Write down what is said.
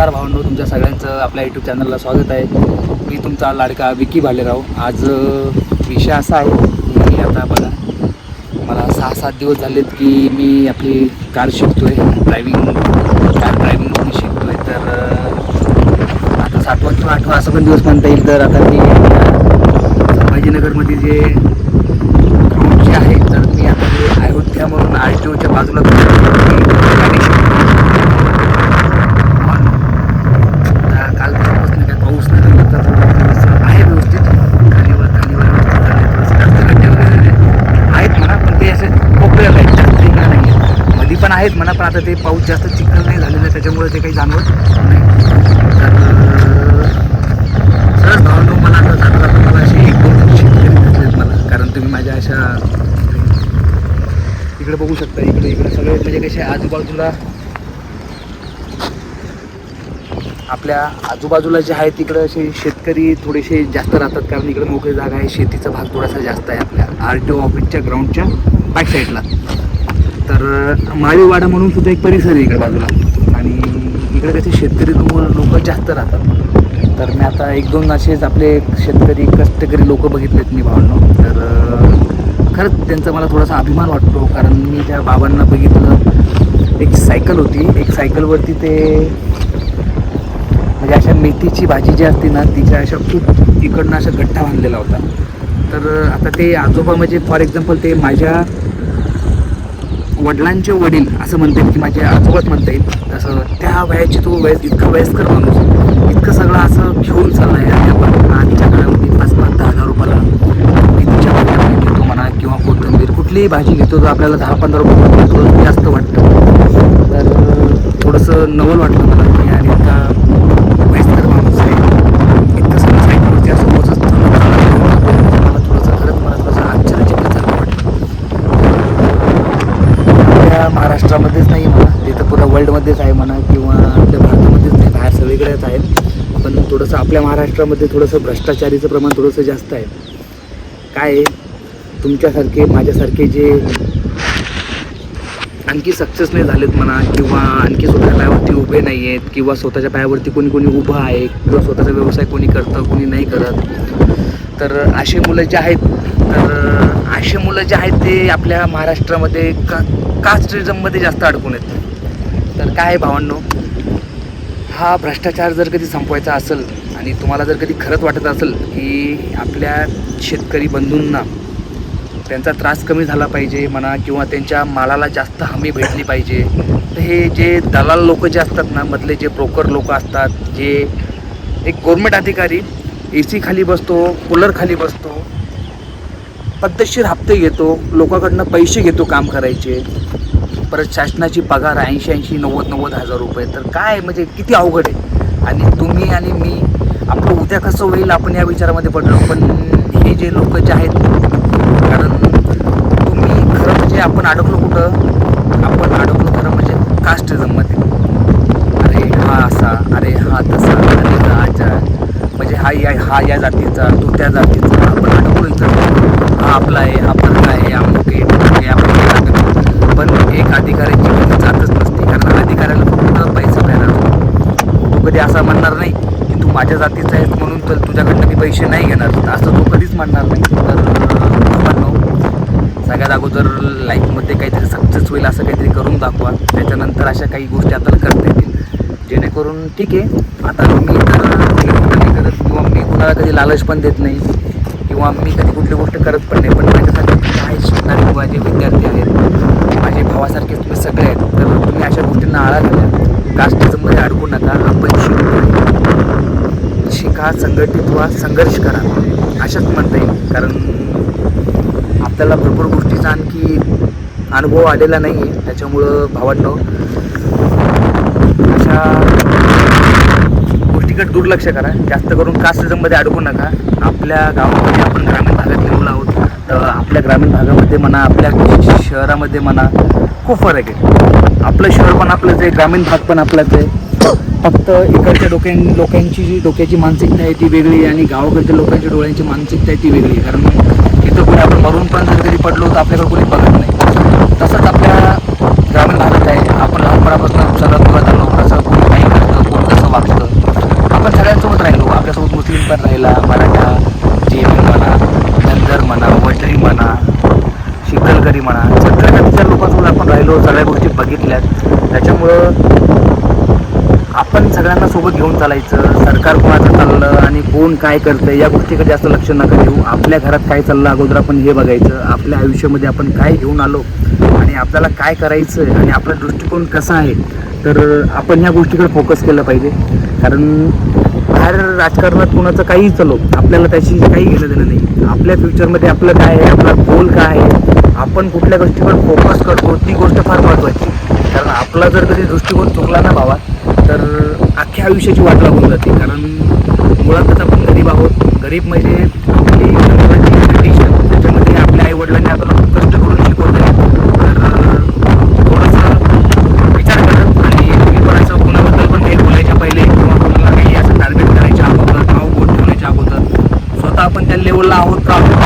नमस्कार भावंडो तुमच्या सगळ्यांचं आपल्या यूट्यूब चॅनलला स्वागत आहे. मी तुमचा लाडका विकी भालेराव. आज विषय असा आहे की मी आता बघा मला सहा सात दिवस झालेत की मी आपली कार शिकतो आहे ड्रायव्हिंग कार ड्रायव्हिंग मी आहे तर आता सातवा किंवा आठवा असं पण दिवस म्हणता येईल. तर आता मी संभाजीनगरमध्ये जे ग्राउंड जे आहे तर मी आता जे अयोध्या म्हणून आर टी ओच्या बाजूला गाडी शिकतोय आता कालपासून काही पाऊस नाही झाला तर थोडंसं आहे व्यवस्थित खालीवर खालीवर व्यवस्थित झालंय. थोडंसं जास्त खड्डे वगैरे आहेत म्हणा पण ते असे कोपऱ्याला आहेत जास्त इकडे नाही आहेत मध्ये पण आहेत म्हणा पण आता ते पाऊस जास्त चिखल नाही झालेलं आहे त्याच्यामुळे ते काही जाणवत नाही. तर सहज भावनो मला आता जाता जाता मला असे एक दोन शेतकरी भेटलेत मला. कारण तुम्ही माझ्या अशा इकडे बघू शकता इकडे इकडे सगळे. म्हणजे कसे आजूबाजूला आपल्या आजूबाजूला जे आहे तिकडं असे शेतकरी थोडेसे जास्त राहतात. कारण इकडे मोकळी जागा आहे शेतीचा भाग थोडासा जास्त आहे आपल्या. आर टी ओ ऑफिसच्या ग्राउंडच्या बॅक साईडला तर माळीवाडा म्हणून सुद्धा एक परिसर आहे इकडे बाजूला. आणि इकडे कसे शेतकरी लोक जास्त राहतात. तर मी आता एक दोन असेच आपले शेतकरी कष्टकरी लोक बघितलेत मी भावांनो. तर खरंच त्यांचा मला थोडासा अभिमान वाटतो. कारण मी त्या बाबांना बघितलं. एक सायकल होती. एक सायकलवरती ते म्हणजे अशा मेथीची भाजी जी असते ना तिच्या अशा खूप इकडनं अशा गठ्ठा बांधलेला होता. तर आता ते आजोबा म्हणजे फॉर एक्झाम्पल ते माझ्या वडिलांचे वडील असं म्हणता येईल की माझे आजोबाच म्हणता येईल असं त्या वयाची तो वयस इतका वयस्कर माणूस इतकं सगळं असं घेऊन चालला आणि आपण आधीच्या काळामध्ये पाच पाच दहा हजार रुपयाला मेथीच्या भाज्या घेतो म्हणा किंवा कोथिंबीर कुठलीही भाजी घेतो तर आपल्याला दहा पंधरा रुपये जास्त वाटतं. तर थोडंसं नवल वाटलं मला की आणि इतका वयस्कर माणूस आहे इतकं सगळं साईडवरती असं मोजत चालत चालत मला थोडंसं खरंच मला थोडंसं आश्चर्यचकित झालं वाटतं आपल्या महाराष्ट्रामध्येच नाही म्हणा ते तर पुऱ्या वर्ल्डमध्येच आहे म्हणा किंवा आपल्या भारतामध्येच नाही बाहेर सगळीकडेच आहेत. पण थोडंसं आपल्या महाराष्ट्रामध्ये थोडंसं भ्रष्टाचारीचं प्रमाण थोडंसं जास्त आहे. काय आहे? तुमच्यासारखे माझ्यासारखे जे आणखी सक्सेस नाही झालेत म्हणा किंवा आणखी स्वतःच्या पायावरती उभे नाही आहेत किंवा स्वतःच्या पायावरती कोणी कोणी उभं आहे किंवा स्वतःचा व्यवसाय कोणी करतं कोणी नाही करत. तर असे मुलं जे आहेत तर असे मुलं जे आहेत ते आपल्या महाराष्ट्रामध्ये का कास्टिझममध्ये जास्त अडकून आहेत. तर काय आहे भावांनो? हा भ्रष्टाचार जर कधी संपवायचा असेल आणि तुम्हाला जर कधी खरंच वाटत असेल की आपल्या शेतकरी बंधूंना त्यांचा त्रास कमी झाला पाहिजे म्हणा किंवा त्यांच्या मालाला जास्त हमी भेटली पाहिजे तर हे जे दलाल लोक जे असतात ना मधले जे ब्रोकर लोक असतात जे एक गव्हर्मेंट अधिकारी ए सी खाली बसतो कूलर खाली बसतो पद्धतशीर हप्ते घेतो लोकांकडनं पैसे घेतो काम करायचे परत शासनाची पगार ऐंशी ऐंशी नव्वद नव्वद हजार रुपये. तर काय म्हणजे किती अवघड आहे? आणि तुम्ही आणि मी आपलं उद्या कसं होईल आपण या विचारामध्ये पडलो. पण हे जे लोक जे आहेत कारण तुम्ही खरं म्हणजे आपण अडकलो कुठं? आपण अडकलो खरं म्हणजे कास्टिझममध्ये. अरे हा असा अरे हा तसा अरे हा म्हणजे हा या हा या जातीचा तो त्या जातीचा. आपण अडकलो इथं. हा आपला आहे आपला परका आहे अमुक आहे तमुक आहे आपण हे लागत पण एक अधिकाऱ्याची कधी जातच नसते. कारण अधिकाऱ्याला फक्त पैसा प्यायला असतो तो कधी असा म्हणणार नाही की तू माझ्या जातीचा आहेस म्हणून तर तुझ्याकडनं मी पैसे नाही घेणार. असं तो कधीच म्हणणार नाही. तर सगळ्यात अगोदर लाईफमध्ये काहीतरी सक्सेस होईल असं काहीतरी करून दाखवा. त्याच्यानंतर अशा काही गोष्टी आपल्याला करता येतील. जेणेकरून ठीक आहे. आता मी तर नाही करत. किंवा मी कुणाला कधी लालच पण देत नाही. किंवा मी कधी कुठली गोष्ट करत पण नाही. पण माझ्यासाठी काय शिकणारे किंवा जे विद्यार्थी आहेत. माझे भावासारखे तुम्ही सगळे आहेत. तर तुम्ही अशा गोष्टींना आळा घाला. कास्टिझममध्ये अडकू नका. आपण शिकू. शिका संघटित व्हा संघर्ष करा. अशाच म्हणता येईल. कारण आपल्याला भरपूर गोष्टीचा आणखी अनुभव आलेला नाही आहे त्याच्यामुळं भावांनो अशा गोष्टीकडे दुर्लक्ष करा. जास्त करून कास्टिझममध्ये अडकू नका. आपल्या गावामध्ये आपण ग्रामीण भागातले मुलं आहोत. तर आपल्या ग्रामीण भागामध्ये म्हणा आपल्या शहरामध्ये म्हणा खूप फरक आहे. आपलं शहर पण आपलंच आहे ग्रामीण भाग पण आपलाच आहे. फक्त इकडच्या डोक्यां लोकांची जी डोक्याची मानसिकता आहे ती वेगळी आणि गावाकडच्या लोकांच्या डोळ्यांची मानसिकता आहे ती वेगळी आहे. कारण इथं कुठे आपण मरून पण जर कधी पडलो तर आपल्याकडे कोणी बघत नाही. तसंच आपल्या ग्रामीण भागात आहे. आपण लहानपणापासून सर्वात बघत आलो कसं कोणी काही करतं कोण कसं वागतं. आपण सगळ्यांसोबत राहिलो. आपल्यासोबत मुस्लिम पण राहिला मराठा जे म्हणा. गोष्टी म्हणा. सगळ्या जातीच्या लोकांसोबत आपण राहिलो सगळ्या गोष्टी बघितल्यात. त्याच्यामुळं आपण सगळ्यांना सोबत घेऊन चालायचं. सरकार कोणाचं चाललं आणि कोण काय करतं या गोष्टीकडे जास्त लक्ष नका देऊ. आपल्या घरात काय चाललं अगोदर आपण हे बघायचं. आपल्या आयुष्यामध्ये आपण काय घेऊन आलो आणि आपल्याला काय करायचं आहे आणि आपला दृष्टिकोन कसा आहे तर आपण ह्या गोष्टीकडे फोकस केलं पाहिजे. कारण बाहेर राजकारणात कोणाचं काहीही चलो आपल्याला त्याशी काही घेणं देणं नाही. आपल्या फ्युचरमध्ये आपलं काय आहे आपला गोल काय आहे आपण कुठल्या गोष्टीवर फोकस करतो ती गोष्ट फार महत्त्वाची कारण आपला जर कधी दृष्टिकोन चुकला ना भावा तर अख्ख्या आयुष्याची वाट लागून जाते. कारण मुळातच आपण गरीब आहोत. गरीब म्हणजे आपली कंडिशन त्याच्यामध्ये आपल्या आईवडिलांनी आपल्याला खूप कष्ट करून शिकवलं तर थोडंसं विचार करत आणि तुम्ही कोणाचं कोणाबद्दल पण काही बोलायच्या पहिले किंवा कोणाला काही असं टार्गेट करायच्या अगोदर नाव बोट ठेवण्याच्या अगोदर स्वतः आपण त्या लेवलला आहोत का?